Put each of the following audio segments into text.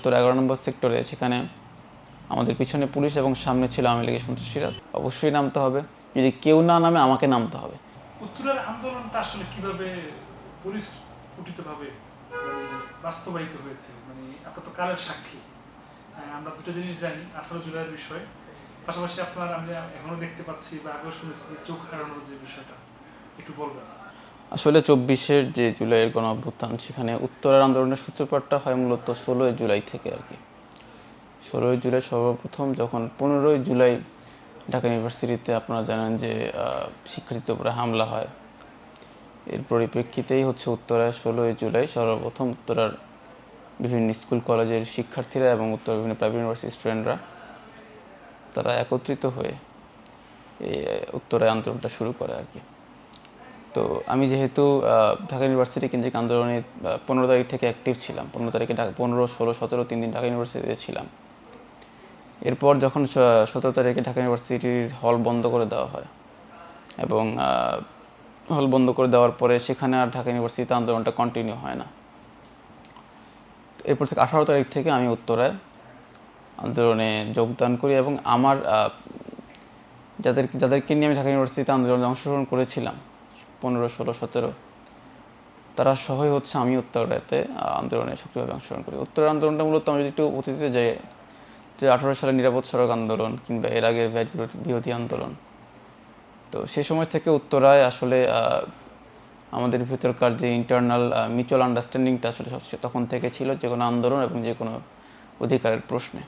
উত্তর এগারো নম্বর সেক্টরে সেখানে আমাদের পিছনে পুলিশ এবং সামনে ছিল আওয়ামী লীগের সন্ত্রাসীরা অবশ্যই নামতে হবে। যদি কেউ না নামে আমাকে নামতে হবে। উত্তরের আন্দোলনটা আসলে কীভাবে পরিস্ফুটিতভাবে মানে বাস্তবায়িত হয়েছে? মানে আপনার তো কালের সাক্ষী? হ্যাঁ, আমরা দুটো জিনিস জানি আঠারো জুলাইয়ের বিষয়। পাশাপাশি আপনার আমরা এখনও দেখতে পাচ্ছি বা আগেও শুনেছি যে চোখ হারানোর যে বিষয়টা একটু বলবেন? আসলে চব্বিশের যে জুলাইয়ের গণ অভ্যুত্থান সেখানে উত্তরের আন্দোলনের সূত্রপাতটা হয় মূলত ষোলোই জুলাই থেকে আর কি। ষোলোই জুলাই সর্বপ্রথম যখন পনেরোই জুলাই ঢাকা ইউনিভার্সিটিতে আপনারা জানেন যে শিক্ষার্থীদের উপরে হামলা হয়। এর পরিপ্রেক্ষিতেই হচ্ছে উত্তরায় ষোলোই জুলাই সর্বপ্রথম উত্তরার বিভিন্ন স্কুল, কলেজের শিক্ষার্থীরা এবং উত্তর বিভিন্ন প্রাইভেট ইউনিভার্সিটি স্টুডেন্টরা তারা একত্রিত হয়ে এই উত্তরায় আন্দোলনটা শুরু করে আর কি। তো আমি যেহেতু ঢাকা ইউনিভার্সিটি কেন্দ্রিক আন্দোলনে পনেরো তারিখ থেকে অ্যাক্টিভ ছিলাম। পনেরো তারিখে ঢাকা, পনেরো, ষোলো, সতেরো তিন দিন ঢাকা ইউনিভার্সিটিতে ছিলাম। এরপর যখন সতেরো তারিখে ঢাকা ইউনিভার্সিটির হল বন্ধ করে দেওয়া হয় এবং হল বন্ধ করে দেওয়ার পরে সেখানে আর ঢাকা ইউনিভার্সিটিতে আন্দোলনটা কন্টিনিউ হয় না। এরপর থেকে আঠারো তারিখ থেকে আমি উত্তরায় আন্দোলনে যোগদান করি এবং আমার যাদের, যাদেরকে নিয়ে আমি ঢাকা ইউনিভার্সিটিতে আন্দোলনে অংশগ্রহণ করেছিলাম পনেরো, ষোলো, সতেরো। তারা সবাই হচ্ছে আমি উত্তরাতে আন্দোলনে সক্রিয়ভাবে অংশগ্রহণ করি। উত্তর আন্দোলনটা মূলত আমি যদি একটু অতীতে যাই, যে আঠারো সালে নিরাপদ সড়ক আন্দোলন কিংবা এর আগে বিরোধী- আন্দোলন। তো সেই সময় থেকে উত্তরায় আসলে আমাদের ভেতরকার যে ইন্টারনাল মিউচুয়াল আন্ডারস্ট্যান্ডিংটা আসলে সবচেয়ে তখন থেকে ছিল যে কোনো আন্দোলন এবং যে কোনো অধিকারের প্রশ্নে।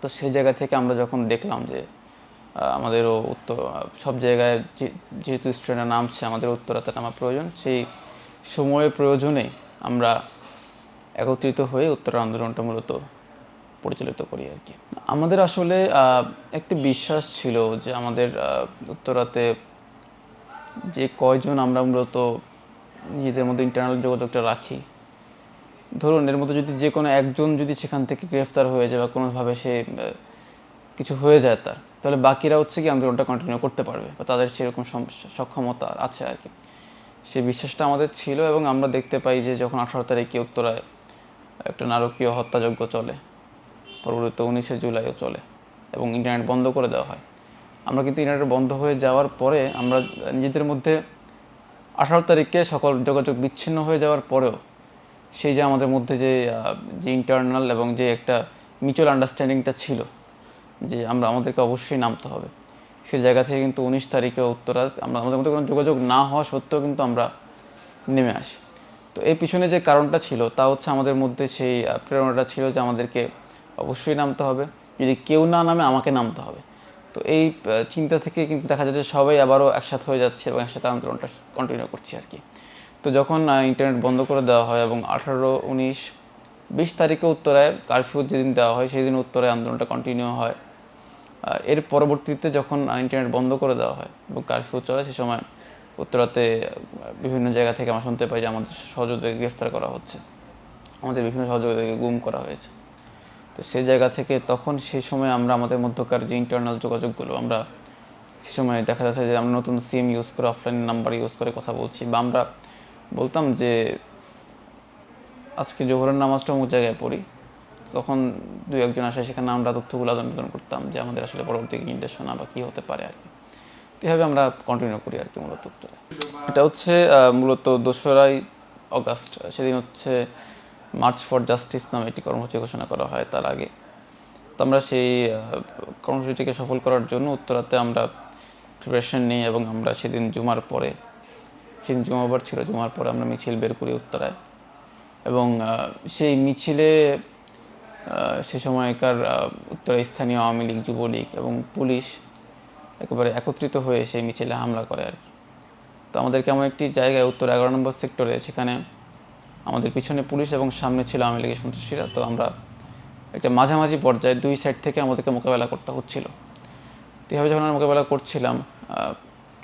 তো সেই জায়গা থেকে আমরা যখন দেখলাম যে আমাদেরও উত্তর, সব জায়গায় যেহেতু স্টুডেন্টরা নামছে, আমাদের উত্তরাতে নামা প্রয়োজন। সেই সময়ের প্রয়োজনে আমরা একত্রিত হয়ে উত্তর আন্দোলনটা মূলত পরিচালিত করি আর কি। আমাদের আসলে একটি বিশ্বাস ছিল যে আমাদের উত্তরাতে যে কয়জন আমরা মূলত নিজেদের মধ্যে ইন্টারনাল যোগাযোগটা রাখি। ধরুন, এর মধ্যে যদি যে কোনো একজন যদি সেখান থেকে গ্রেফতার হয়ে যায় বা কোনোভাবে সে কিছু হয়ে যায় তার তাহলে বাকিরা হচ্ছে কি আন্দোলনটা কন্টিনিউ করতে পারবে বা তাদের সেরকম সক্ষমতা আছে আর কি। সেই বিশ্বাসটা আমাদের ছিল এবং আমরা দেখতে পাই যে যখন আঠারো তারিখে উত্তরায় একটা নারকীয় হত্যাযজ্ঞ চলে, পরবর্তীতে উনিশে জুলাইও চলে এবং ইন্টারনেট বন্ধ করে দেওয়া হয়। আমরা কিন্তু ইন্টারনেট বন্ধ হয়ে যাওয়ার পরে আমরা নিজেদের মধ্যে আঠারো তারিখে সকল যোগাযোগ বিচ্ছিন্ন হয়ে যাওয়ার পরেও সেই যে আমাদের মধ্যে যে যে ইন্টারনাল এবং যে একটা মিউচুয়াল আন্ডারস্ট্যান্ডিংটা ছিল যে আমরা আমাদেরকে অবশ্যই নামতে হবে। সেই জায়গা থেকে কিন্তু উনিশ তারিখে উত্তরা আমরা আমাদের মধ্যে কোনো যোগাযোগ না হওয়া সত্ত্বেও কিন্তু আমরা নেমে আসি। তো এই পিছনে যে কারণটা ছিল, তা হচ্ছে আমাদের মধ্যে সেই প্রেরণাটা ছিল যে আমাদেরকে অবশ্যই নামতে হবে। যদি কেউ না নামে, আমাকে নামতে হবে। তো এই চিন্তা থেকে কিন্তু দেখা যাচ্ছে সবাই আবারও একসাথে হয়ে যাচ্ছে এবং একসাথে আন্দোলনটা কন্টিনিউ করছি আর কি। তো যখন ইন্টারনেট বন্ধ করে দেওয়া হয় এবং আঠারো, উনিশ, বিশ তারিখে উত্তরায় কারফিউ যেদিন দেওয়া হয়, সেই দিন উত্তরায় আন্দোলনটা কন্টিনিউ হয়। এর পরবর্তীতে যখন ইন্টারনেট বন্ধ করে দেওয়া হয় এবং কারফিউ চলে, সে সময় উত্তরাতে বিভিন্ন জায়গা থেকে আমরা শুনতে পাই যে আমাদের সহযোগীদেরকে গ্রেফতার করা হচ্ছে। আমাদের বিভিন্ন সহযোগীদেরকে গুম করা হয়েছে। তো সেই জায়গা থেকে তখন সেই সময় আমরা, আমাদের মধ্যকার যে ইন্টারনাল যোগাযোগগুলো, আমরা সে সময় দেখা যাচ্ছে যে আমরা নতুন সিম ইউজ করে অফলাইন নাম্বার ইউজ করে কথা বলছি বা আমরা বলতাম যে, আজকে জোহরের নামাজটা অমুক জায়গায় পড়ি তখন দুই একজন আসে, সেখানে আমরা তথ্যগুলো আদান প্রদান করতাম যে আমাদের আসলে পরবর্তী নির্দেশনা বা কী হতে পারে আর কি এভাবে আমরা কন্টিনিউ করি আর কি মূলত এটা হচ্ছে মূলত দোসরাই অগাস্ট, সেদিন হচ্ছে মার্চ ফর জাস্টিস নামে একটি কর্মসূচি ঘোষণা করা হয় তার আগে। তো আমরা সেই কর্মসূচিটিকে সফল করার জন্য উত্তরাতে আমরা প্রিপারেশন নিই এবং আমরা সেদিন জুমার পরে, সেদিন জুমাবার ছিল, জুমার পরে আমরা মিছিল বের করি উত্তরায়। এবং সেই মিছিলে সে সময়কার উত্তরা স্থানীয় আওয়ামী লীগ, যুবলীগ এবং পুলিশ একেবারে একত্রিত হয়ে সেই মিছিলে হামলা করে আর কি। তো আমাদেরকে এমন একটি জায়গায় উত্তর এগারো নম্বর সেক্টরে, সেখানে আমাদের পিছনে পুলিশ এবং সামনে ছিল আওয়ামী লীগের সন্ত্রাসীরা। তো আমরা একটা মাঝামাঝি পর্যায়ে দুই সাইড থেকে আমাদেরকে মোকাবেলা করতে হচ্ছিল। তো এভাবে যখন আমরা মোকাবেলা করছিলাম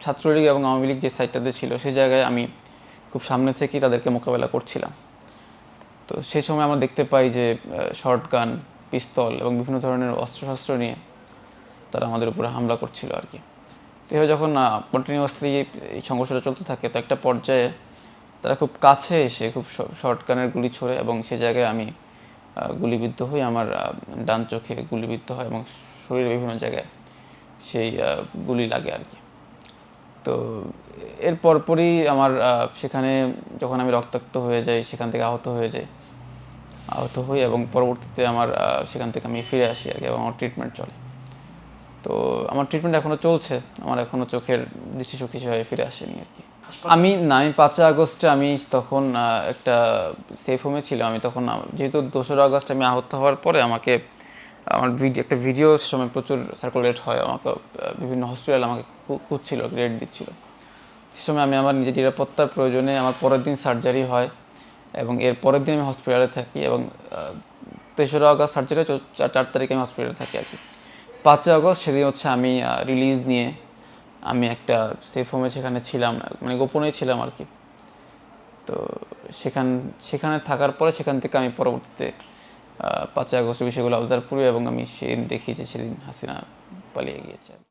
ছাত্রলীগ এবং আওয়ামী লীগ যে সাইডটাতে ছিল সেই জায়গায় আমি খুব সামনে থেকেই তাদেরকে মোকাবেলা করছিলাম। তো সেই সময় আমরা দেখতে পাই যে শর্ট গান পিস্তল এবং বিভিন্ন ধরনের অস্ত্রশস্ত্র নিয়ে তারা আমাদের উপরে হামলা করছিল আর কি। তো এভাবে যখন কন্টিনিউয়াসলি এই সংঘর্ষটা চলতে থাকে, তো একটা পর্যায়ে তারা খুব কাছে এসে খুব শর্ট গানের গুলি ছোড়ে এবং সে জায়গায় আমি গুলিবিদ্ধ হয়ে আমার ডান চোখে গুলিবিদ্ধ হয় এবং শরীরের বিভিন্ন জায়গায় সেই গুলি লাগে আর কি। তো এর পরপরই আমার সেখানে যখন আমি রক্তাক্ত হয়ে যাই, সেখান থেকে আহত হয়ে যাই। আহত হই এবং পরবর্তীতে আমার সেখান থেকে আমি ফিরে আসি আর কি এবং আমার ট্রিটমেন্ট চলে। তো আমার ট্রিটমেন্ট এখনও চলছে, আমার এখনও চোখের দৃষ্টিশক্তি সেভাবে ফিরে আসেনি আর কি। আমি না আমি পাঁচই আগস্টে আমি তখন একটা সেফ হোমে ছিলাম। আমি তখন যেহেতু দোসরা আগস্ট আমি আহত হওয়ার পরে আমাকে আমার ভিডিও একটা ভিডিও সময় প্রচুর সার্কুলেট হয়, আমাকে বিভিন্ন হসপিটাল আমাকে খুঁজছিল রেট দিচ্ছিল। সে সময় আমি আমার নিজের নিরাপত্তার প্রয়োজনে আমার পরের দিন সার্জারি হয় এবং এর পরের দিন আমি হসপিটালে থাকি এবং তেসরা আগস্ট সার্জারি চার তারিখে আমি হসপিটালে থাকি আর কি। পাঁচই আগস্ট সেদিন হচ্ছে আমি রিলিজ নিয়ে আমি একটা সেফ হোমে সেখানে ছিলাম মানে গোপনেই ছিলাম আর কি। তো সেখান, সেখানে থাকার পরে সেখান থেকে আমি পরবর্তীতে পাঁচই আগস্টের বিষয়গুলো অবজার্ভ করি এবং আমি সেদিন দেখি যে সেদিন হাসিনা পালিয়ে গিয়েছে।